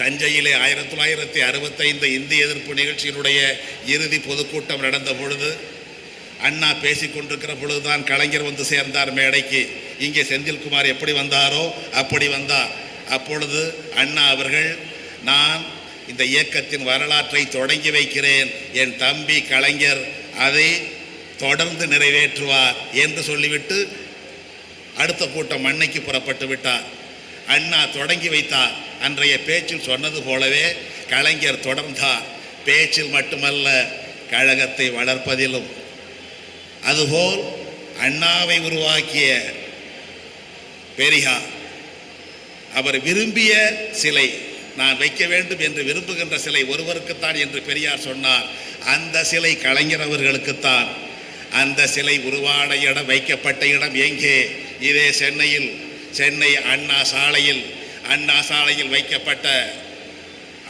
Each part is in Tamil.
தஞ்சையிலே ஆயிரத்தி தொள்ளாயிரத்தி அறுபத்தைந்து இந்திய எதிர்ப்பு நிகழ்ச்சியினுடைய இறுதி பொதுக்கூட்டம் நடந்த பொழுது அண்ணா பேசிக்கொண்டிருக்கிற பொழுதுதான் கலைஞர் வந்து சேர்ந்தார் மேடைக்கு. இங்கே செந்தில்குமார் எப்படி வந்தாரோ அப்படி வந்தார் அப்பொழுது அண்ணா அவர்கள் நான் இந்த இயக்கத்தின் வரலாற்றை தொடங்கி வைக்கிறேன். என் தம்பி கலைஞர் அதை தொடர்ந்து நிறைவேற்றுவார் என்று சொல்லிவிட்டு அடுத்த கூட்டம் அன்னைக்கு புறப்பட்டு விட்டார். அண்ணா தொடங்கி வைத்தார். அன்றைய பேச்சில் சொன்னது போலவே கலைஞர் தொடர்ந்தார் பேச்சில் மட்டுமல்ல கழகத்தை வளர்ப்பதிலும். அதுபோல் அண்ணாவை உருவாக்கிய பெரியார் அவர் விரும்பிய சிலை நான் வைக்க வேண்டும் என்று விரும்புகின்ற சிலை ஒருவருக்குத்தான் என்று பெரியார் சொன்னார். அந்த சிலை கலைஞர் அவர்களுக்குத்தான். அந்த சிலை உருவான இடம் வைக்கப்பட்ட இடம் எங்கே? இதே சென்னையில் சென்னை அண்ணா சாலையில். அண்ணா சாலையில் வைக்கப்பட்ட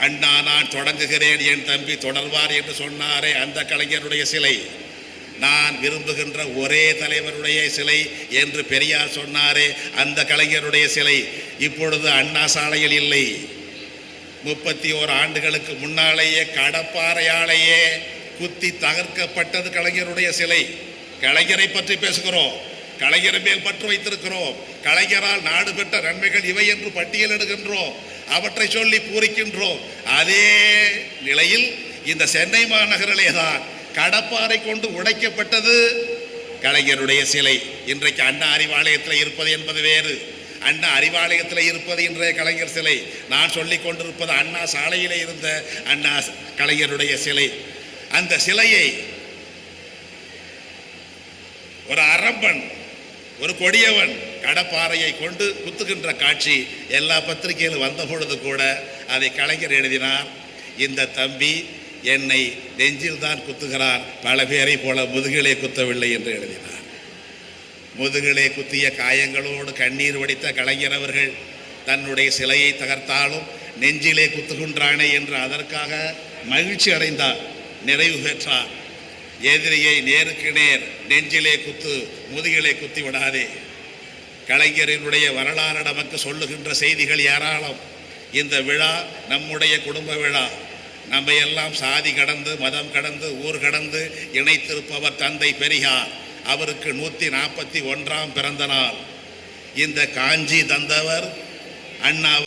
அண்ணா நான் தொடங்குகிறேன் என் தம்பி தொடர்வார் என்று சொன்னாரே அந்த கலைஞருடைய சிலை. நான் விரும்புகின்ற ஒரே தலைவருடைய சிலை என்று பெரியார் சொன்னாரே அந்த கலைஞருடைய சிலை. இப்பொழுது அண்ணா சாலையில் இல்லை. முப்பத்தி ஓரு ஆண்டுகளுக்கு முன்னாலேயே கடப்பாறையாலேயே குத்தி தகர்க்கப்பட்டது கலைஞருடைய சிலை. கலைஞரை பற்றி பேசுகிறோம். கலைஞர் மேல் பற்று வைத்திருக்கிறோம். கலைஞரால் நாடு பெற்ற நன்மைகள் இவை என்று பட்டியலிடுகின்றோம் அவற்றை சொல்லி பூரிக்கின்றோம். அதே நிலையில் இந்த சென்னை மாநகரிலே தான் கடப்பாறை கொண்டு உடைக்கப்பட்டது கலைஞருடைய சிலை. இன்றைக்கு அண்ணா அறிவாலயத்தில் இருப்பது என்பது வேறு. அண்ணா அறிவாலயத்தில் இருப்பது இன்றைய கலைஞர் சிலை. நான் சொல்லிக் கொண்டிருப்பது அண்ணா சாலையில் இருந்த அண்ணா கலைஞருடைய சிலை. அந்த சிலையை ஒரு அரம்பன் ஒரு கொடியவன் கடப்பாறையை கொண்டு குத்துகின்ற காட்சி எல்லா பத்திரிகையிலும் வந்த பொழுது கூட அதை கலைஞர் எழுதினார். இந்த தம்பி என்னை நெஞ்சில் தான் குத்துகிறார். பல பேரை போல முதுகிலே குத்தவில்லை என்று எழுதினார். முதுகிலே குத்திய காயங்களோடு கண்ணீர் வடித்த கலைஞர் அவர்கள் தன்னுடைய சிலையை தகர்த்தாலும் நெஞ்சிலே குத்துகின்றானே என்று அதற்காக மகிழ்ச்சி அடைந்தார் நிறைவு பெற்றார். எதிரியை நேருக்கு நேர் நெஞ்சிலே குத்து முதுகிலே குத்தி விடாதே. கலைஞரினுடைய வரலாறு நமக்கு சொல்லுகின்ற செய்திகள் ஏராளம். இந்த விழா நம்முடைய குடும்ப விழா. நம்ம எல்லாம் சாதி கடந்து மதம் கடந்து ஊர் கடந்து இணைத்திருப்பவர் தந்தை பெரியார். அவருக்கு நூற்றி நாற்பத்தி ஒன்றாம் பிறந்த நாள் இந்த காஞ்சி தந்தவர் அண்ணா